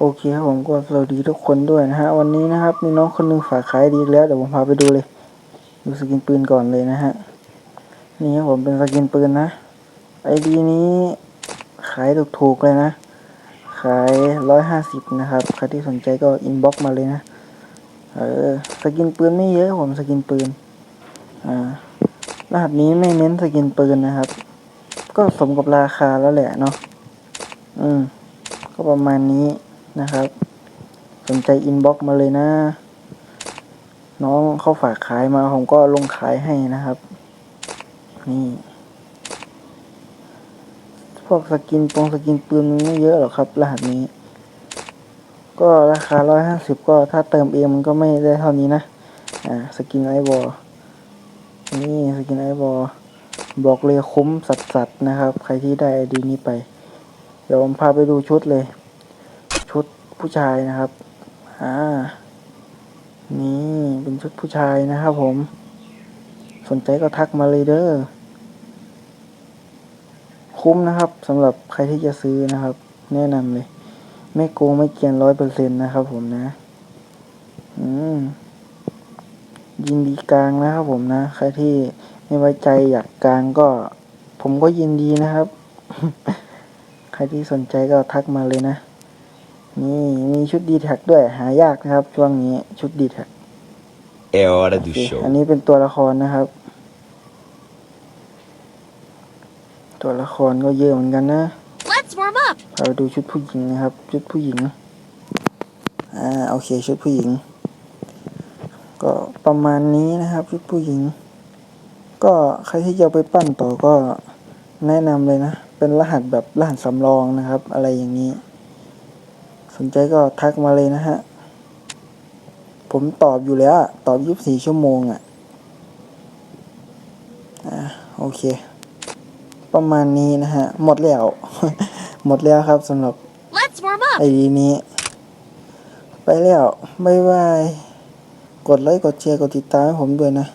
โอเคครับผมก็สวัสดีทุกคนด้วยนะฮะ วันนี้นะครับ มีน้องคนหนึงฝากขายดีแล้วเดี๋ยวผมพาไปดูเลย ดูสกินปืนก่อนเลยนะฮะ นี่ครับผมเป็นสกินปืนนะไอดีนี้ขายถูกๆเลยนะ ขายร้อยห้าสิบนะครับ ใครที่สนใจก็อินบ็อกมาเลยนะ เออสกินปืนไม่เยอะผมสกินปืน อ่ารหัสนี้ไม่เน้นสกินปืนนะครับ ก็สมกับราคาแล้วแหละเนาะ อืม ก็ประมาณนี้ นะครับ สนใจอินบ็อกมาเลยนะ น้องเขาฝากขายมาผมก็ลงขายให้นะครับ นี่ พวกสกินปงสกินปืนมันไม่เยอะหรอกครับ รหัสนี้ ก็ราคาร้อยห้าสิบก็ถ้าเติมเองมันก็ไม่ได้เท่านี้นะ อ่า สกินไอวอลนี่สกินไอวอลบอกเลยคุ้มสัดๆนะครับ ใครที่ได้ดีนี้ไป เดี๋ยวผมพาไปดูชุดเลย ผู้ชายนะครับ อ่า นี่เป็นชุดผู้ชายนะครับผม สนใจก็ทักมาเลยเด้อ คุ้มนะครับสำหรับใครที่จะซื้อนะครับ แนะนำเลย ไม่โกงไม่เกียนร้อยเปอร์เซ็นต์นะครับผมนะ อืม ยินดีกลางนะครับผมนะ ใครที่ไม่ไว้ใจอยากกลางก็ ผมก็ยินดีนะครับ ใครที่สนใจก็ทักมาเลยนะ นี่มีชุดดีแท็กด้วยหายากนะครับ ช่วงนี้ชุดดีแท็ก É hora โอ do เค show. อันนี้เป็นตัวละครนะครับ ตัวละครก็เยอะเหมือนกันนะ Let's warm up. พาไปดูชุดผู้หญิงนะครับ ชุดผู้หญิงอ่าโอเคชุดผู้หญิง ก็ประมาณนี้นะครับ ชุดผู้หญิง ก็ใครที่จะเอาไปปั้นต่อก็แนะนำเลยนะ เป็นรหัสแบบรหัสสำรองนะครับ อะไรอย่างนี้ สนใจก็ทักมาเลยนะฮะ ผมตอบอยู่แล้วอะตอบยี่สิบสี่ชั่วโมงอะอ่าโอเค ประมาณนี้นะฮะ หมดแล้ว หมดแล้วครับสำหรับ Let's warm up. ไอดีนี้ ไปแล้ว บ๊ายบาย กดไลค์ กดแชร์ กดติดตามให้ผมด้วยนะ